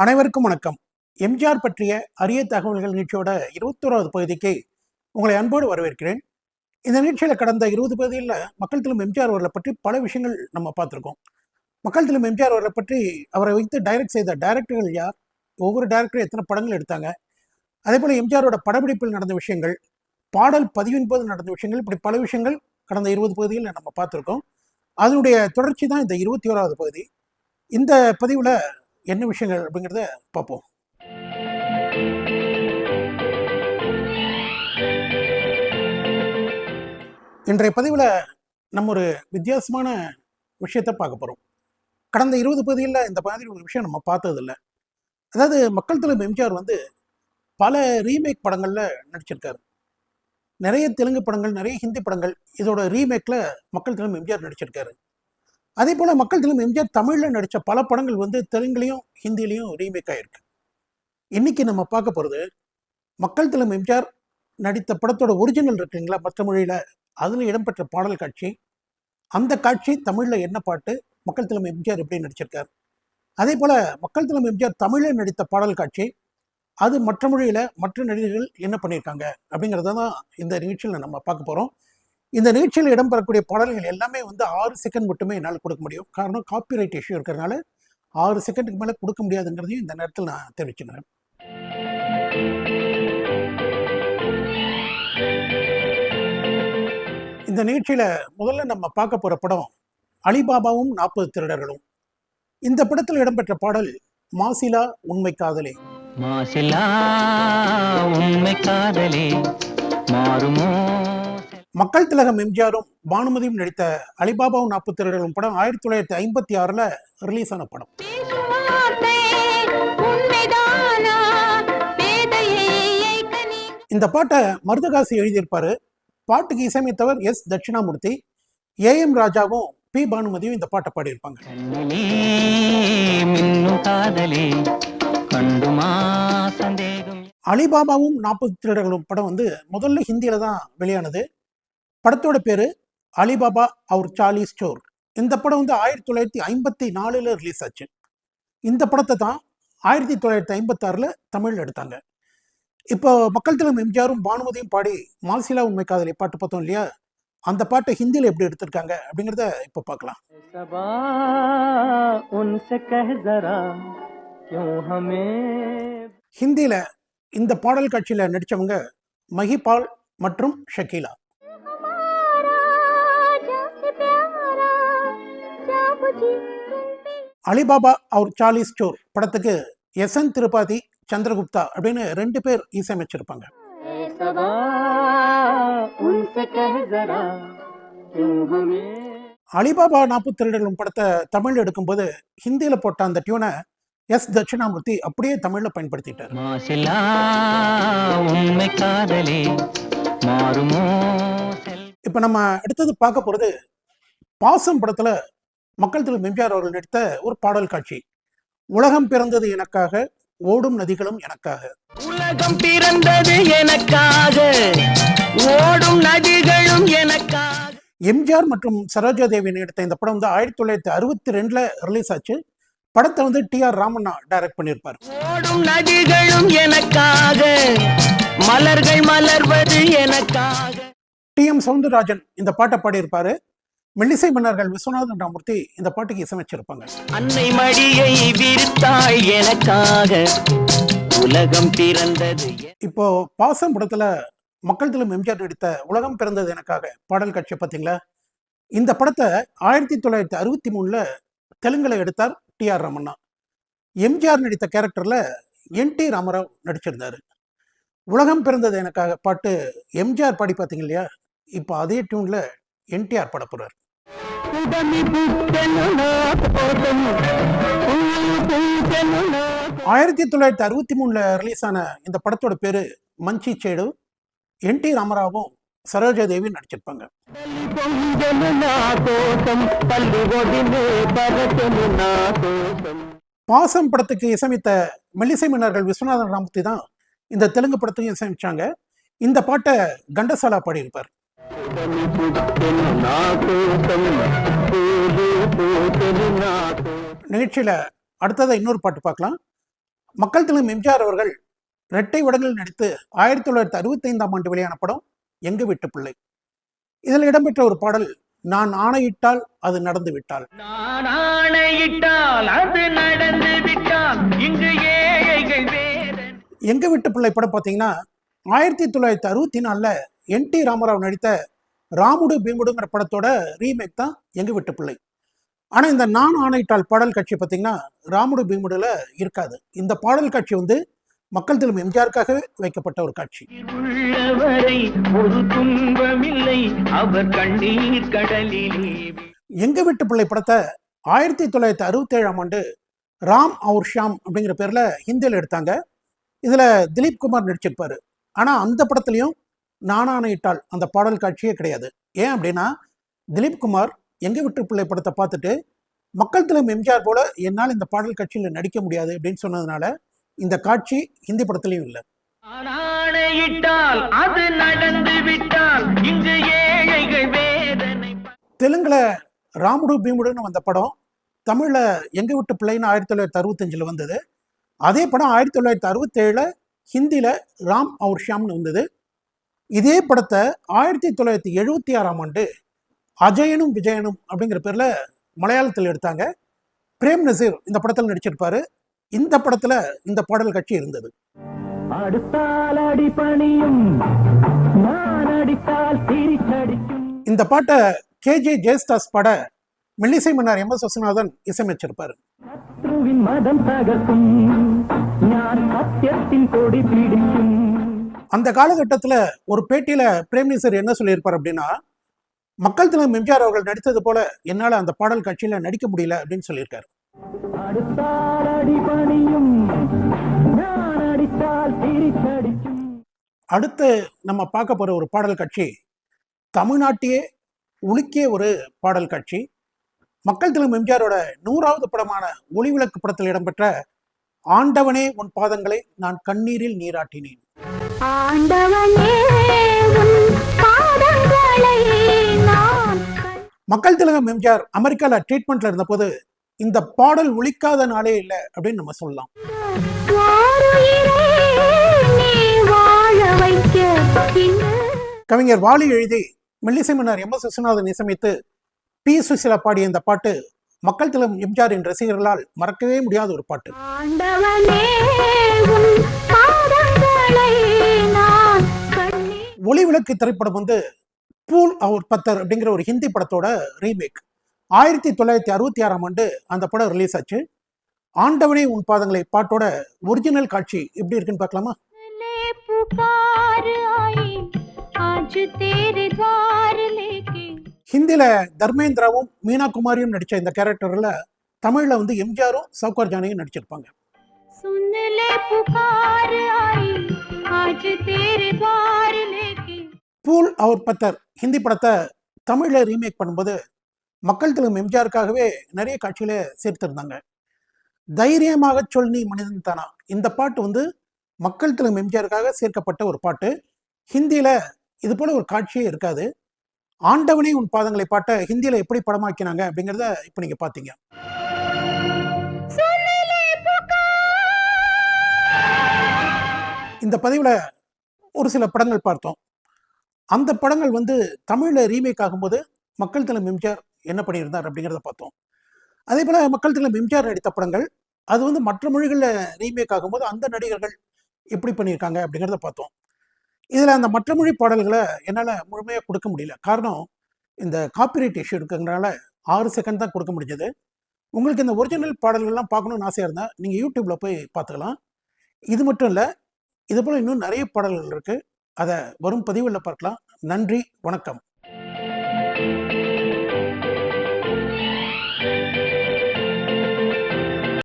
அனைவருக்கும் வணக்கம். எம்ஜிஆர் பற்றிய அரிய தகவல்கள் நிகழ்ச்சியோட இருபத்தோராவது பகுதிக்கு உங்களை அன்போடு வரவேற்கிறேன். இந்த நிகழ்ச்சியில் கடந்த இருபது பகுதியில் மக்கள் திலும் எம்ஜிஆர் அவர்களை பற்றி பல விஷயங்கள் நம்ம பார்த்துருக்கோம். மக்கள் திலும் எம்ஜிஆர் அவர்களை பற்றி அவரை வைத்து டைரக்ட் செய்த டைரக்டர்கள் யார்? ஒவ்வொரு டைரக்டரும் எத்தனை படங்கள் எடுத்தாங்க? அதே போல் எம்ஜிஆரோட படப்பிடிப்பில் நடந்த விஷயங்கள் பாடல் பதிவின் போது நடந்த விஷயங்கள் இப்படி பல விஷயங்கள் கடந்த இருபது பகுதியில் நம்ம பார்த்துருக்கோம். அதனுடைய தொடர்ச்சி தான் இந்த இருபத்தி ஓராவது பகுதி. இந்த பதிவில் என்ன விஷயங்கள் அப்படிங்கிறத பார்ப்போம். இன்றைய பதிவில் நம்ம ஒரு வித்தியாசமான விஷயத்தை பார்க்க போகிறோம் கடந்த இருபது பகுதியில் இந்த மாதிரி ஒரு விஷயம் நம்ம பார்த்ததில்ல. அதாவது மக்கள் தலைவர் எம்ஜிஆர் வந்து பல ரீமேக் படங்களில் நடிச்சிருக்காரு. நிறைய தெலுங்கு படங்கள் நிறைய ஹிந்தி படங்கள் இதோட ரீமேக்கில் மக்கள் தலைமை எம்ஜிஆர் நடிச்சிருக்காரு. அதே போல் மக்கள் திலும் எம்ஜிஆர் தமிழில் நடித்த பல படங்கள் வந்து தெலுங்குலேயும் ஹிந்திலையும் ரீமேக் ஆகிருக்கு இன்னைக்கு நம்ம பார்க்க போகிறது மக்கள் தலைவர் எம்ஜிஆர் நடித்த படத்தோட ஒரிஜினல் இருக்குங்களா மற்ற மொழியில். அதில் இடம்பெற்ற பாடல் காட்சி. அந்த காட்சி தமிழில் என்ன பாட்டு? மக்கள் திலும் எம்ஜிஆர் எப்படி நடிச்சிருக்கார்? அதே போல் மக்கள் தலைவர் எம்ஜிஆர் தமிழில் நடித்த பாடல் காட்சி. அது மற்ற மொழியில் மற்ற நடிகர்கள் என்ன பண்ணியிருக்காங்க? அப்படிங்கிறத தான் இந்த நிகழ்ச்சியில் நம்ம பார்க்க போகிறோம் இந்த நிகழ்ச்சியில் இடம்பெறக்கூடிய பாடல்கள் எல்லாமே வந்து ஆறு செகண்ட் மட்டுமே என்னால் கொடுக்க முடியும். காரணம் காப்பிரைட் இஷ்யூ இருக்கிறதுனால ஆறு செகண்டுக்கு மேலே கொடுக்க முடியாதுங்கிறதையும் இந்த நேரத்தில் நான் தெரிவிச்சுக்கிறேன். இந்த நிகழ்ச்சியில் முதல்ல நம்ம பார்க்க போகிற படம் அலிபாபாவும் நாற்பது திருடர்களும். இந்த படத்தில் இடம்பெற்ற பாடல் மாசிலா உண்மை காதலே. மாசிலா உண்மை காதலே மாறுமோ? மக்கள் திலகம் எம்ஜிஆரும் பானுமதியும் நடித்த அலிபாபாவும் நாற்பது திருடர்களும் படம் ஆயிரத்தி தொள்ளாயிரத்தி ஐம்பத்தி ஆறில் ரிலீஸ் ஆன படம். இந்த பாட்டை மருதகாசி எழுதியிருப்பாரு. பாட்டுக்கு இசையமைத்தவர் எஸ். தட்சிணாமூர்த்தி ஏ எம் ராஜாவும் பி. பானுமதியும் இந்த பாட்டை பாடியிருப்பாங்க. அலிபாபாவும் நாற்பது திருடர்களும் படம் வந்து முதல்ல ஹிந்தியில தான் வெளியானது. படத்தோட பேரு அலிபாபா அவர் சார்லி ஸ்டோர் இந்த படம் வந்து ஆயிரத்தி தொள்ளாயிரத்தி ஐம்பத்தி நாலுல ரிலீஸ் ஆச்சு. இந்த படத்தை தான் ஆயிரத்தி தொள்ளாயிரத்தி ஐம்பத்தாறுல தமிழில் எடுத்தாங்க. இப்போ மக்கள் திலம் எம்ஜிஆரும் பானுமதியும் பாடி மாசிலா உண்மை காதலி பாட்டு பார்த்தோம் இல்லையா? அந்த பாட்டை ஹிந்தியில் எப்படி எடுத்திருக்காங்க அப்படிங்கிறத இப்போ பார்க்கலாம். ஹிந்தியில் இந்த பாடல் காட்சியில் நடித்தவங்க மஹிபால் மற்றும் ஷக்கீலா. அலிபாபா அவர் சாலி ஸ்டோர் படத்துக்கு எஸ் என் திருபாதி சந்திரகுப்தா அப்படின்னு ரெண்டு பேர் இசையமைச்சிருப்பாங்க. அலிபாபா நாற்பத்தி திருடர்களும் படத்தை தமிழ் எடுக்கும்போது ஹிந்தியில் போட்ட அந்த டியூனை எஸ் தட்சிணாமூர்த்தி அப்படியே தமிழில் பயன்படுத்திட்டார். இப்போ நம்ம அடுத்தது பார்க்க போகிறது பாசம் படத்தில் மக்கள் திரு எம்ஜிஆர் அவர்கள் நடித்த ஒரு பாடல் காட்சி. உலகம் பிறந்தது எனக்காக ஓடும் நதிகளும் எனக்காக. உலகம் பிறந்தது எனக்காக ஓடும் நதிகளும் எனக்காக. எம்ஜிஆர் மற்றும் சரோஜா தேவி நடித்த இந்த படம் வந்து ஆயிரத்தி தொள்ளாயிரத்தி அறுபத்தி ரெண்டில் ரிலீஸ் ஆச்சு. படத்தை வந்து டி ஆர் ராமண்ணா டைரக்ட் பண்ணியிருப்பார். ஓடும் நதிகளும் எனக்காக மலர்கள் மலர்வது எனக்காக. டி எம் சவுந்தரராஜன் இந்த பாட்டை பாடியிருப்பாரு. மெல்லிசை மன்னர்கள் விஸ்வநாதன் ராமூர்த்தி இந்த பாட்டுக்கு இசையமைச்சிருப்பாங்க. அன்னை மடியை விரித்தாள் எனக்காக உலகம் பிறந்தது இப்போ பாசம் படத்துல மக்கள் திலும் எம்ஜிஆர் நடித்த உலகம் பிறந்தது எனக்காக பாடல் காட்சி பார்த்தீங்களா? இந்த படத்தை ஆயிரத்தி தொள்ளாயிரத்தி அறுபத்தி மூணுல தெலுங்குல எடுத்தார் டி ஆர் ராமண்ணா. எம்ஜிஆர் நடித்த கேரக்டர்ல என் டி ராமராவ் நடிச்சிருந்தாரு. உலகம் பிறந்தது எனக்காக பாட்டு எம்ஜிஆர் பாடி பார்த்தீங்க இல்லையா? இப்போ அதே டியூன்ல என்டிஆர் பாட போறார். ஆயிரத்தி தொள்ளாயிரத்தி அறுபத்தி மூணுல ரிலீஸ் ஆன இந்த படத்தோட பேரு மஞ்சி சேடு. என் டி ராமராவும் சரோஜா தேவி நடிச்சிருப்பாங்க. பாசம் படத்துக்கு இசைமித்த மெல்லிசை மன்னர்கள் விஸ்வநாதன் ராமூர்த்தி தான் இந்த தெலுங்கு படத்தையும் இசைமிச்சாங்க இந்த பாட்டை கண்டசாலா பாடியிருப்பார். நிகழ்ச்சியில் அடுத்ததாக இன்னொரு பாட்டு பார்க்கலாம். மக்கள் தலைவர் எம்ஜிஆர் அவர்கள் இரட்டை வடங்களில் நடித்து ஆயிரத்தி தொள்ளாயிரத்தி அறுபத்தைந்தாம் ஆண்டு வெளியான படம் எங்க வீட்டு பிள்ளை. இதில் இடம்பெற்ற ஒரு பாடல் நான் ஆணையிட்டால் அது நடந்து விட்டால். நான் ஆணையிட்டால் அது நடந்து விட்டால் இங்கு எங்க வீட்டு பிள்ளை படம் பார்த்தீங்கன்னா ஆயிரத்தி தொள்ளாயிரத்தி அறுபத்தி நாலில் என் டி ராமராவ் நடித்த ராமுடு பீமுடுங்கிற படத்தோட ரீமேக் தான் எங்க வீட்டு பிள்ளை. ஆனால் இந்த நான் ஆணையிட்டால் பாடல் காட்சி பார்த்தீங்கன்னா ராமுடு பீமுடுல இருக்காது. இந்த பாடல் காட்சி வந்து மக்கள் திலும் எம்ஜிஆருக்காகவே வைக்கப்பட்ட ஒரு காட்சி. எங்க வீட்டு பிள்ளை படத்தை ஆயிரத்தி தொள்ளாயிரத்தி அறுபத்தி ஏழாம் ஆண்டு ராம் அவுர் ஷாம் அப்படிங்கிற பேர்ல ஹிந்தியில் எடுத்தாங்க. இதுல திலீப் குமார் நடிச்சிருப்பாரு. ஆனா அந்த படத்துலயும் நானானையிட்டால் அந்த பாடல் காட்சியே கிடையாது. ஏன் அப்படின்னா திலீப் குமார் எங்க வீட்டு பிள்ளை படத்தை பார்த்துட்டு மக்கள் திலம் எம்ஜிஆர் போல என்னால் இந்த பாடல் காட்சியில் நடிக்க முடியாது அப்படின்னு சொன்னதுனால இந்த காட்சி ஹிந்தி படத்துலயும் இல்லை. அது நடந்து விட்டால் இங்கு ஏழைகள் வேதனை தெலுங்குல ராமுடு பீமுடுன்னு வந்த படம் தமிழ்ல எங்க விட்டு பிள்ளைன்னு ஆயிரத்தி தொள்ளாயிரத்தி அறுபத்தஞ்சில் வந்தது. அதே படம் ஆயிரத்தி தொள்ளாயிரத்தி அறுபத்தேழில் ஹிந்தியில ராம் அவுர் ஷாம்னு வந்தது. இதே படத்தை ஆயிரத்தி தொள்ளாயிரத்தி எழுபத்தி ஆறாம் ஆண்டு அஜயனும் விஜயனும் அப்படிங்கிற பேர்ல மலையாளத்தில் எடுத்தாங்க. பிரேம் நசீர் இந்த படத்தில் நடிச்சிருப்பாரு. இந்த படத்துல இந்த பாடல் காட்சி இருந்தது. இந்த பாட்டை கேஜே ஜெயஸ்தாஸ் பாட மெல்லிசை மன்னர் எம் எஸ் விஸ்வநாதன் இசையமைச்சிருப்பாரு. மதம் தகர்க்கும் ஞான் சத்தியத்தின் கொடி பிடிக்கும். அந்த காலகட்டத்தில் ஒரு பேட்டியில் பிரேம்நீசர் என்ன சொல்லியிருப்பார் அப்படின்னா மக்கள் தினம் எம்ஜிஆர் அவர்கள் நடித்தது போல என்னால் அந்த பாடல் காட்சியில் நடிக்க முடியல அப்படின்னு சொல்லியிருக்காரு. அடுத்து நம்ம பார்க்க போகிற ஒரு பாடல் காட்சி தமிழ்நாட்டையே உலுக்கிய ஒரு பாடல் காட்சி. மக்கள் தினம் எம்ஜிஆரோட நூறாவது படமான ஒளிவிளக்கு படத்தில் இடம்பெற்ற ஆண்டவனே உன் பாதங்களை நான் கண்ணீரில் நீராட்டினேன் மக்கள் திலகம் எம்ஜிஆர் அமெரிக்காவில் ட்ரீட்மெண்ட்ல இருந்தபோது இந்த பாடல் ஒலிக்காத நாளே இல்லை அப்படின்னு நம்ம சொல்லலாம். கவிஞர் வாலி எழுதி மெல்லிசை மன்னர் எம். எஸ். விஸ்வநாதன் இசையமைத்து பி. சுசிலா பாடிய இந்த பாட்டு மக்கள் திலம் எம்ஜிஆரின் ரசிகர்களால் மறக்கவே முடியாத ஒரு பாட்டு. ஒளி விளக்கு திரைப்படம் வந்து பூல் அவர் பத்தர் அப்படிங்கிற ஒரு ஹிந்தி படத்தோட ரீமேக் ஆயிரத்தி தொள்ளாயிரத்தி அறுபத்தி ஆறாம் ஆண்டு அந்த படம் ரிலீஸ் ஆச்சு. ஆண்டவனே உன் பாதங்களை பாட்டோட ஒரிஜினல் காட்சி எப்படி இருக்குன்னு பார்க்கலாமா? ஹிந்தியில தர்மேந்திராவும் மீனா குமாரியும் நடிச்ச இந்த கேரக்டர்ல தமிழ்ல வந்து எம்ஜிஆரும் சவுகார் ஜானையும் நடிச்சிருப்பாங்க. புகார் ஆய் ஆஜ் தேரே பூல் அவர் பத்தர் ஹிந்தி படத்தை தமிழில் ரீமேக் பண்ணும்போது மக்கள் தெலுங்கு எம்ஜிஆருக்காகவே நிறைய காட்சிகளை சேர்த்திருந்தாங்க. தைரியமாக சொல் நீ மனிதன் தானா? இந்த பாட்டு வந்து மக்கள் தெலுங்கு எம்ஜிஆருக்காக சேர்க்கப்பட்ட ஒரு பாட்டு. ஹிந்தியில் இது போல ஒரு காட்சியே இருக்காது. ஆண்டவனே உன் பாதங்களை பாட்ட ஹிந்தியில் எப்படி படமாக்கினாங்க அப்படிங்கிறத இப்போ நீங்கள் பார்த்தீங்க இந்த பதிவில் ஒரு சில படங்கள் பார்த்தோம். அந்த படங்கள் வந்து தமிழில் ரீமேக் ஆகும்போது மக்கள் தலம் எம்ஜிஆர் என்ன பண்ணியிருந்தார் அப்படிங்கிறத பார்த்தோம். அதே போல் மக்கள் தலம் எம்ஜிஆர் நடித்த படங்கள் அது வந்து மற்ற மொழிகளில் ரீமேக் ஆகும்போது அந்த நடிகர்கள் எப்படி பண்ணியிருக்காங்க அப்படிங்கிறத பார்த்தோம். இதில் அந்த மற்ற மொழி பாடல்களை என்னால் முழுமையாக கொடுக்க முடியல. காரணம் இந்த காப்பிரைட் இஷ்யூ இருக்கிறதுனால ஆறு செகண்ட் தான் கொடுக்க முடிஞ்சது. உங்களுக்கு இந்த ஒரிஜினல் பாடல்கள்லாம் பார்க்கணும்னு ஆசையாக இருந்தால் நீங்கள் யூடியூப்பில் போய் பார்த்துக்கலாம். இது மட்டும் இல்லை இது போல் இன்னும் நிறைய பாடல்கள் இருக்குது அதை வரும் பதிவுகளில் பார்க்கலாம். நன்றி வணக்கம்.